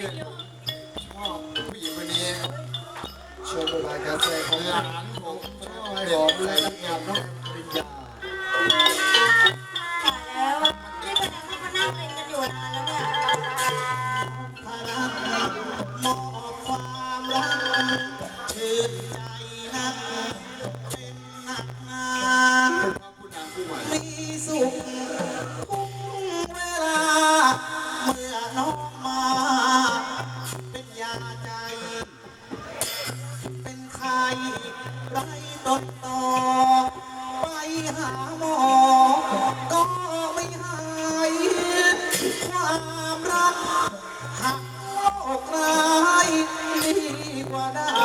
พื่อนชอบผู้หญิงคนนี้ชมโบราณการแสดงของหลานผมชอบไม่เด็บอกกเลยนักงานน้องปริญญาแล้วนี่ก็ยังมานั่งเล่นกันอยู่นานแล้วเนี่ยถ้ารักมอบความรักชื่นใจนัก หาหมอ ก็ไม่หาย ความรักหักโลกร้ายดีกว่าได้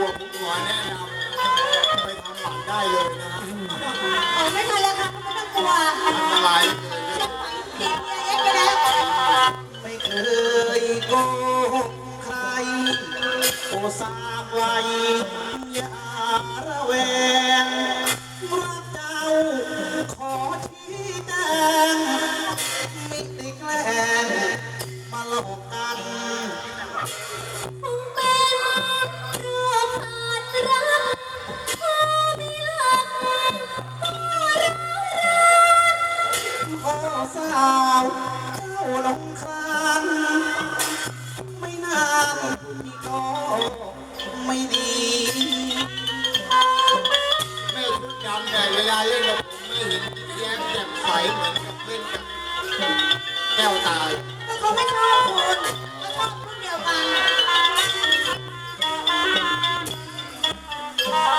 วกหัวแนะนำไปทำหมันได้เลยนะฮะโอ้ไม่ทันแล้วค่ะไม่ต้องกลัวอันตรายเลยเด็กเย็นไปแล้วไม่เคยโกหกใครโอสาไว้อย่าระแวง ย้มแจ่มใสเหมือนกับเล่นกับแก้วตายก็เขาไม่ชอบคุณ